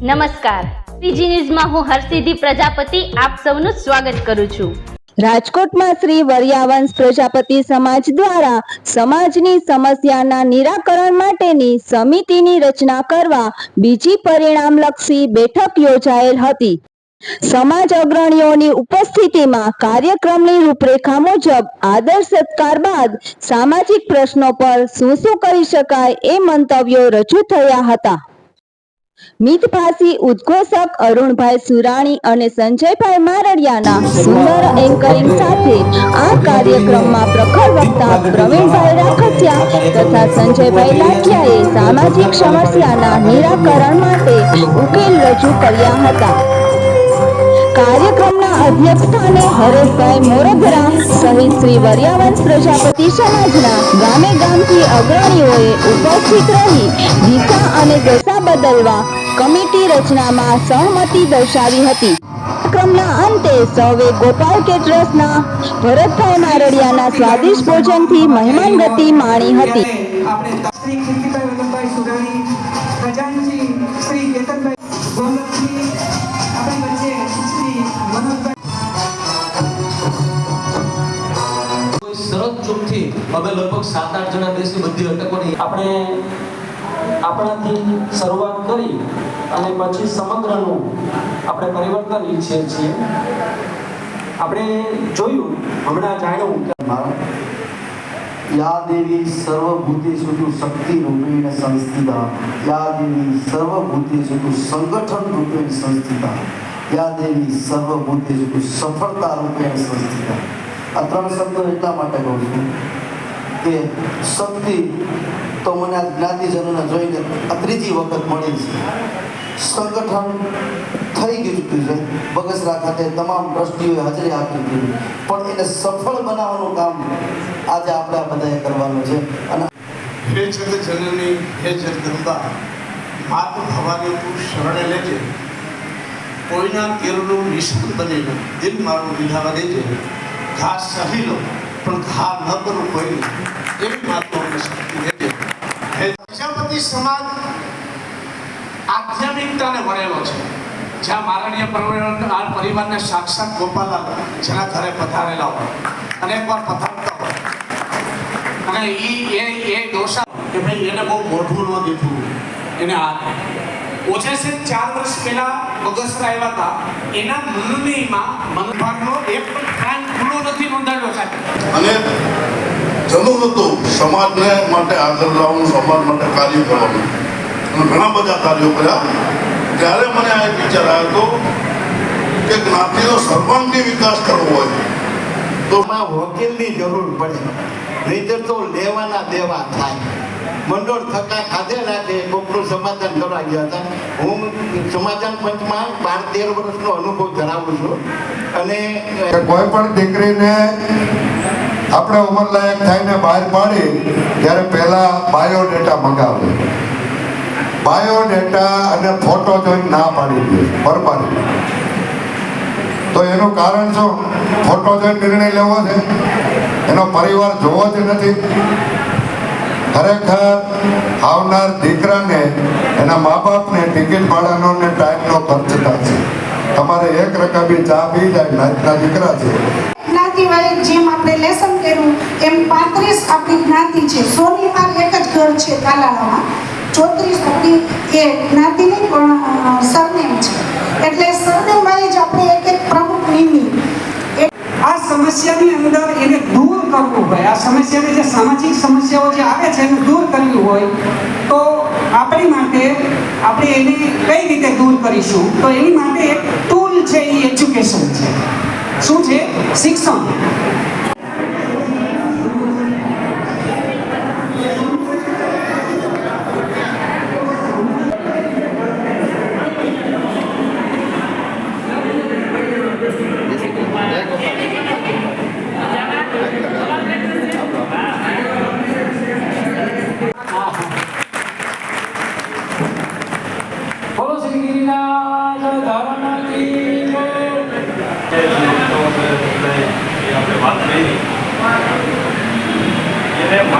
નમસ્કાર. પીજી ન્યૂઝમાં હું હરસિદ્ધિ પ્રજાપતિ, આપ સૌનું સ્વાગત કરું છું. રાજકોટમાં શ્રી વરિયાવંશ પ્રજાપતિ સમાજ દ્વારા સમાજની સમસ્યાના નિરાકરણ માટેની સમિતિની રચના કરવા બીજી પરિણામલક્ષી બેઠક યોજાયેલ હતી. સમાજ અગ્રણીઓની ઉપસ્થિતિમાં કાર્યક્રમની રૂપરેખા મુજબ આદર સત્કાર બાદ સામાજિક પ્રશ્નો પર શું શું કરી શકાય એ મંતવ્યો રજૂ થયા હતા. મિતભાષી ઉદ્ઘોષક અરુણભાઈ સુરાણી અને સંજયભાઈ મારડિયાના સુંદર એન્કરિંગ સાથે આ કાર્યક્રમમાં પ્રખર વક્તા પ્રવીણભાઈ રાખતિયા તથા સંજયભાઈ લાઠિયાએ સામાજિક સમસ્યાના નિરાકરણ માટે ઉકેલ રજૂ કર્યા હતા. કાર્યક્રમના અધ્યક્ષ સ્થાને હરેશભાઈ મોરગરા સહિત શ્રી વરિયાવંશ પ્રજાપતિ સમાજના ગામે ગામથી અગ્રણીઓએ ઉપસ્થિત રહી દિશા અને દશા બદલવા કમિટી રચનામાં સહમતિ દર્શાવી હતી. કાર્યક્રમના અંતે સૌએ ગોપાલ કેટરસના ભરતભાઈ મારડિયાના સ્વાદિષ્ટ ભોજનથી મહેમાન ગતિ માણી હતી. હવે લગભગ સાત આઠ જણા દેશની બધી અટકોની આપણે આપણાથી શરૂઆત કરી અને પછી સમગ્રનું આપણે પરિવર્તન ઈચ્છીએ છીએ. આપણે જોયું, હમણાં જાણ્યું કે યા દેવી સર્વભૂતે સુતુ શક્તિ રૂપેણ સંસ્થિતા. યા દેવી સર્વભૂતે સુતુ સંગઠન રૂપેણ સંસ્થિતા. યા દેવી સર્વભૂતે સુતુ સફળતા રૂપેણ સંસ્થિતા. આ ત્રણ શબ્દો એટલા માટે કહું છું. કે શક્તિ તો મને આ જ્ઞાતિજનોને જોઈને આ ત્રીજી વખત મળી છે. સંગઠન થઈ ગયું છે બગસરા ખાતે તમામ ટ્રસ્ટીઓએ હાજરી આપી દીધી. પણ એને સફળ બનાવવાનું કામ આજે આપણે આ બધાએ કરવાનું છે. અને હે જગત જનની હે જગદંબા માત ભવાની તું શરણે લેજે. કોઈના તેલનું નિશાન બની દિલ મારું વિધાવા દેજે. ઘાસ સહી લો. પણ ઘા ન કરવું કોઈ એવી વાતો અમને શક્તિ દેજે પ્રજાપતિ સમાજ આધ્યાત્મિકતાને વળેલો છે. જ્યાં મારણીય પરિવાર આ પરિવારને સાક્ષાત ગોપાલાલ જેના ઘરે પધારેલા હોય. અને એકવાર પધારતા હોય. અને એ એ દોષા કે ભાઈ એને બહુ મોઢું ન દીધું એને આ ઓછે છે ચાર વર્ષ પહેલા બગસરા આવ્યા હતા. એના મંડળીમાં મનભાગનો એક પણ કાન ખુલ્લો નથી નોંધાયો. અને જરૂર હતું સમાજને માટે આગળ લાવવાનું સમાજ માટે કાર્ય કરવાનું. અને ઘણા બધા કાર્યો કર્યા. ત્યારે મને આ વિચાર આવ્યો હતો કે જ્ઞાતિનો સર્વાંગી વિકાસ કરવો હોય તો માં વકીલની જરૂર પડે. નહીતર તો લેવાના દેવા થાય. મંડળ થકા ખાધે રાખે કોકનું સમાધાન કરવા ગયા હતા. હું સમાધાન પંચમાં બાર તેર વર્ષનો અનુભવ ધરાવું છું. અને કોઈ પણ દીકરીને આપણે ઉંમરલાયક થઈને બહાર પાડી, ત્યારે પહેલા બાયોડેટા મંગાવે. બાયોડેટા અને ફોટો જોઈને ના પાડી દે પરમારી તો એનું કારણ શું? ખોટો જે નિર્ણય લેવો છે, એનો પરિવાર જોવો જ નથી. ખરેખર આવનાર દીકરાને, એના મા બાપને ટિકિટ ભાડાનો ને ટાઈમનો ખર્ચ થશે. તમારે એક રકમી ચા પી જાય નાચના દીકરા છે. જેમ આપણે લેસન કર્યું, એમ પાંત્રીસ આપણી જ્ઞાતિ છે. સોની માર એક જ ઘર છે તાલાળામાં. ચોત્રીસ આપણી એ જ્ઞાતિની પણ સરનેમ છે. એટલે સરનેમ વાઇઝ આપણે એક નિમી આ સમસ્યાની અંદર એને દૂર કરવું હોય. આ સમસ્યાને જે સામાજિક સમસ્યાઓ જે આવે છે એને દૂર કરવી હોય, તો આપણી માટે આપણે એને કઈ રીતે દૂર કરીશું? તો એની માટે એક ટૂલ છે એ એજ્યુકેશન છે. શું છે? શિક્ષણ.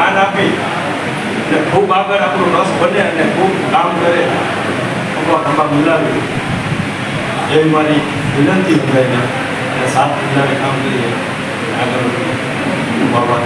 ધ્યાન આપી અને ખૂબ આગળ આપણું રસ બને અને ખૂબ કામ કરે. ભગવાન અમારે મિલાવી. એવી મારી વિનંતી બધાને અને સાત બધાને કામ કરીએ. આગળ ભગવાન